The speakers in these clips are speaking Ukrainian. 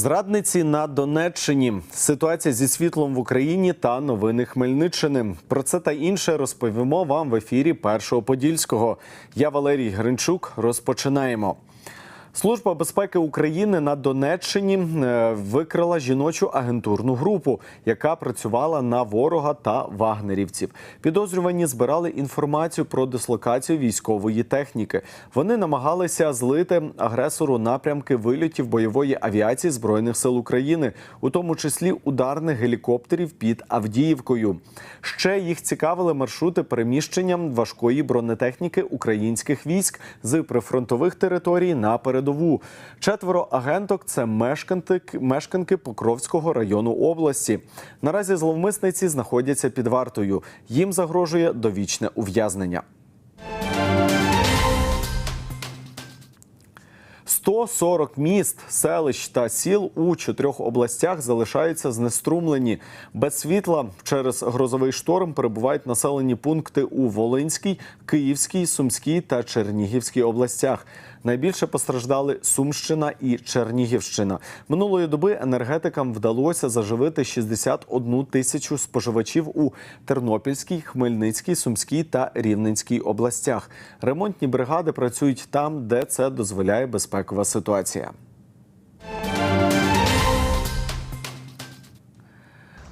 Зрадниці на Донеччині, ситуація зі світлом в Україні та новини Хмельниччини. Про це та інше розповімо вам в ефірі Першого Подільського. Я Валерій Гринчук. Розпочинаємо. Служба безпеки України на Донеччині е, викрила жіночу агентурну групу, яка працювала на ворога та вагнерівців. Підозрювані збирали інформацію про дислокацію військової техніки. Вони намагалися злити агресору напрямки вильотів бойової авіації збройних сил України, у тому числі ударних гелікоптерів під Авдіївкою. Ще їх цікавили маршрути переміщення важкої бронетехніки українських військ з прифронтових територій на передову. Четверо агенток це мешканки, мешканки Покровського району області. Наразі зловмисниці знаходяться під вартою. Їм загрожує довічне ув'язнення. 140 міст, селищ та сіл у чотирьох областях залишаються знеструмлені. Без світла через грозовий шторм перебувають населені пункти у Волинській, Київській, Сумській та Чернігівській областях. Найбільше постраждали Сумщина і Чернігівщина. Минулої доби енергетикам вдалося заживити 61 тисячу споживачів у Тернопільській, Хмельницькій, Сумській та Рівненській областях. Ремонтні бригади працюють там, де це дозволяє безпекова ситуація.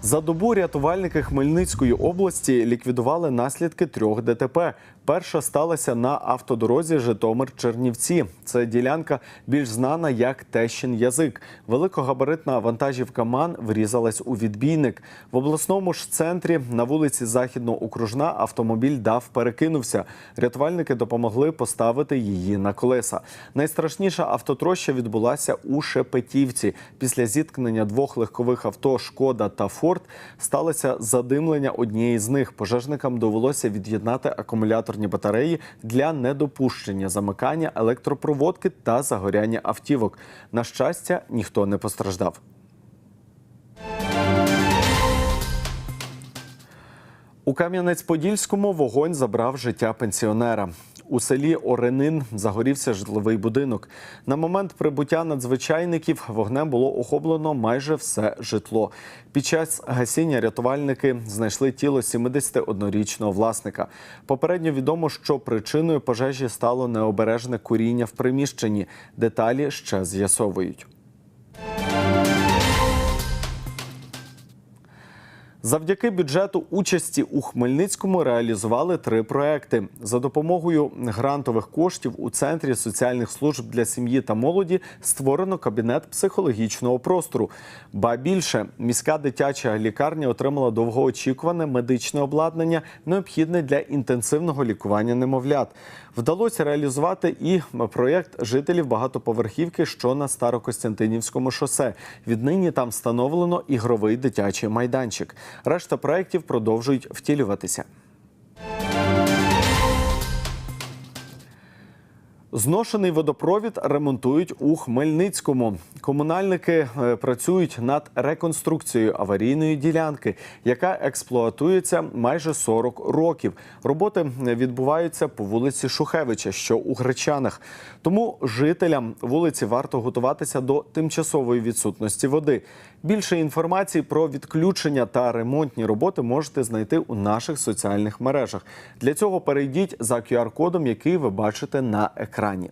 За добу рятувальники Хмельницької області ліквідували наслідки трьох ДТП. Перша сталася на автодорозі Житомир-Чернівці. Це ділянка більш знана як Тещин язик. Великогабаритна вантажівка МАН врізалась у відбійник. В обласному ж центрі на вулиці Західно-Окружна автомобіль ДАВ перекинувся. Рятувальники допомогли поставити її на колеса. Найстрашніша автотроща відбулася у Шепетівці. Після зіткнення двох легкових авто Шкода та Форд сталося задимлення однієї з них. Пожежникам довелося від'єднати акумуляторні батареї для недопущення замикання електропроводки та загоряння автівок. На щастя, ніхто не постраждав. У Кам'янець-Подільському вогонь забрав життя пенсіонера. У селі Оренин загорівся житловий будинок. На момент прибуття надзвичайників вогнем було охоплено майже все житло. Під час гасіння рятувальники знайшли тіло 71-річного власника. Попередньо відомо, що причиною пожежі стало необережне куріння в приміщенні. Деталі ще з'ясовують. Завдяки бюджету участі у Хмельницькому реалізували три проекти. За допомогою грантових коштів у центрі соціальних служб для сім'ї та молоді створено кабінет психологічного простору. Ба більше міська дитяча лікарня отримала довгоочікуване медичне обладнання, необхідне для інтенсивного лікування немовлят. Вдалося реалізувати і проєкт жителів багатоповерхівки, що на Старокостянтинівському шосе. Віднині там встановлено ігровий дитячий майданчик. Решта проєктів продовжують втілюватися. Зношений водопровід ремонтують у Хмельницькому. Комунальники е, працюють над реконструкцією аварійної ділянки, яка експлуатується майже 40 років. Роботи відбуваються по вулиці Шухевича, що у Гречанах. Тому жителям вулиці варто готуватися до тимчасової відсутності води. Більше інформації про відключення та ремонтні роботи можете знайти у наших соціальних мережах. Для цього перейдіть за QR-кодом, який ви бачите на екрані.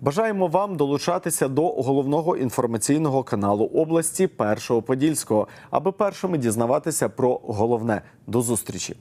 Бажаємо вам долучатися до головного інформаційного каналу області Першого Подільського, аби першими дізнаватися про головне. До зустрічі.